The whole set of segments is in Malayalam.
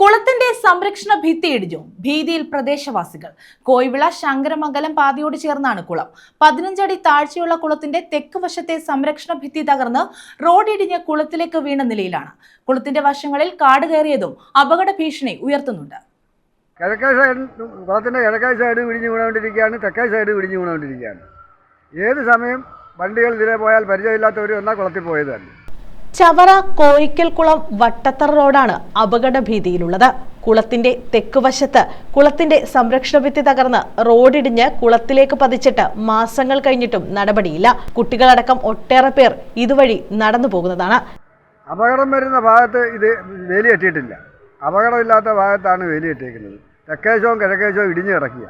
കുളത്തിന്റെ സംരക്ഷണ ഭിത്തി ഇടിഞ്ഞു. ഭീതിയിൽ പ്രദേശവാസികൾ. കോയിവിള ശങ്കരമംഗലം പാതയോട് ചേർന്നാണ് കുളം. പതിനഞ്ചടി താഴ്ചയുള്ള കുളത്തിന്റെ തെക്ക് വശത്തെ സംരക്ഷണ ഭിത്തി തകർന്ന് റോഡ് ഇടിഞ്ഞ് കുളത്തിലേക്ക് വീണ നിലയിലാണ്. കുളത്തിന്റെ വശങ്ങളിൽ കാട് കയറിയതും അപകട ഭീഷണി ഉയർത്തുന്നുണ്ട്. കിഴക്കേ സൈഡ് കിഴക്കേ സൈഡ് പിടിഞ്ഞു വീണുകൊണ്ടിരിക്കുകയാണ്. തെക്കേ സൈഡ് പിടിഞ്ഞു വീണുകൊണ്ടിരിക്കുകയാണ്. ഏത് സമയം വണ്ടികൾ ഇതിലെ പോയാൽ പരിചയമില്ലാത്തവർ എന്നാൽ കുളത്തിൽ പോയത് തന്നെ ചവറ കോയിക്കൽകുളം വട്ടത്തറ റോഡാണ് അപകട ഭീതിയിലുള്ളത് കുളത്തിന്റെ തെക്കുവശത്ത് കുളത്തിന്റെ സംരക്ഷണ ഭിത്തി തകർന്ന് റോഡിടിഞ്ഞ് കുളത്തിലേക്ക് പതിച്ചിട്ട് മാസങ്ങൾ കഴിഞ്ഞിട്ടും നടപടിയില്ല. കുട്ടികളടക്കം ഒട്ടേറെ പേർ ഇതുവഴി നടന്നു പോകുന്നതാണ് അപകടം വരുന്ന ഭാഗത്ത് ഇത് വേലി കെട്ടിയിട്ടില്ല അപകടമില്ലാത്ത ഭാഗത്താണ് വേലി കെട്ടിയിരിക്കുന്നത് തെക്കേശവും കിഴക്കേശവും ഇടിഞ്ഞു കിടക്കുക.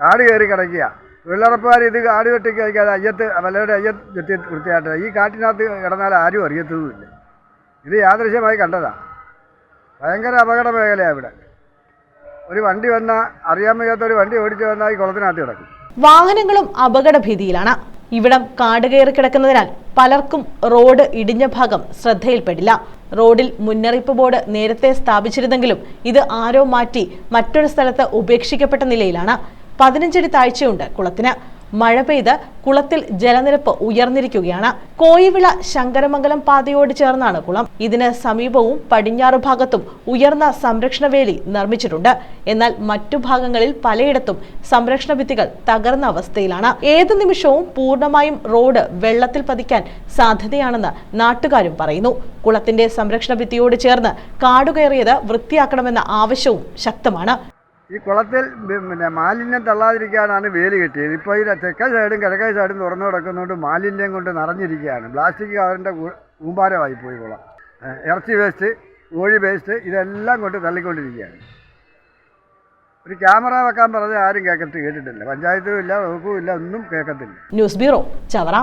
കാട് കയറി കിടക്കുക. തൊഴിലുറപ്പുകാർ ഇത് കാട് വെട്ടി കഴിക്കാതെ അയ്യത്ത് വല്ലവരുടെ അയ്യത്ത് വെട്ടി വൃത്തിയായിട്ടില്ല ഈ കാട്ടിനകത്ത് കിടന്നാൽ ആരും അറിയത്തതുമില്ല ഇത് യാദൃശ്യമായി കണ്ടതാണ് ഭയങ്കര അപകട മേഖലയാണ് ഇവിടെ. ഒരു വണ്ടി വന്നാൽ അറിയാൻ വയ്യാത്ത ഒരു വണ്ടി ഓടിച്ച് വന്നാൽ ഈ കുളത്തിനകത്ത് കിടക്കും. വാഹനങ്ങളും അപകട ഭീതിയിലാണ് ഇവിടം കാട് കയറി കിടക്കുന്നതിനാൽ പലർക്കും റോഡ് ഇടിഞ്ഞ ഭാഗം ശ്രദ്ധയിൽപ്പെടില്ല. റോഡിൽ മുന്നറിയിപ്പ് ബോർഡ് നേരത്തെ സ്ഥാപിച്ചിരുന്നെങ്കിലും ഇത് ആരോ മാറ്റി മറ്റൊരു സ്ഥലത്ത് ഉപേക്ഷിക്കപ്പെട്ട നിലയിലാണ്. പതിനഞ്ചടി താഴ്ചയുണ്ട് കുളത്തിന്. മഴ പെയ്ത് കുളത്തിൽ ജലനിരപ്പ് ഉയർന്നിരിക്കുകയാണ്. കോയിവിള ശങ്കരമംഗലം പാതയോട് ചേർന്നാണ് കുളം. ഇതിന് സമീപവും പടിഞ്ഞാറ് ഭാഗത്തും ഉയർന്ന സംരക്ഷണവേലി നിർമ്മിച്ചിട്ടുണ്ട്. എന്നാൽ മറ്റു ഭാഗങ്ങളിൽ പലയിടത്തും സംരക്ഷണ ഭിത്തികൾ തകർന്ന അവസ്ഥയിലാണ്. ഏതു നിമിഷവും പൂർണമായും റോഡ് വെള്ളത്തിൽ പതിക്കാൻ സാധ്യതയാണെന്ന് നാട്ടുകാരും പറയുന്നു. കുളത്തിന്റെ സംരക്ഷണ ഭിത്തിയോട് ചേർന്ന് കാടുകയറിയത് വൃത്തിയാക്കണമെന്ന ആവശ്യവും ശക്തമാണ്. ഈ കുളത്തിൽ പിന്നെ മാലിന്യം തള്ളാതിരിക്കാനാണ് വേലി കെട്ടിയത്. ഇപ്പോൾ ഈ തെക്കേ സൈഡും കിഴക്കേ സൈഡും തുറന്നു കിടക്കുന്നതുകൊണ്ട് മാലിന്യം കൊണ്ട് നിറഞ്ഞിരിക്കുകയാണ്. പ്ലാസ്റ്റിക് കവറിന്റെ കൂമ്പാരമായി പോയി കുളം. ഇറച്ചി വേസ്റ്റ് കോഴി വേസ്റ്റ് ഇതെല്ലാം കൊണ്ട് തള്ളിക്കൊണ്ടിരിക്കുകയാണ്. ഒരു ക്യാമറ വെക്കാൻ പറഞ്ഞാൽ ആരും കേൾക്കത്ത് കേട്ടിട്ടില്ല. പഞ്ചായത്തും ഇല്ല വകുപ്പും ഇല്ല ഒന്നും കേൾക്കത്തില്ല. News bureau Chavara.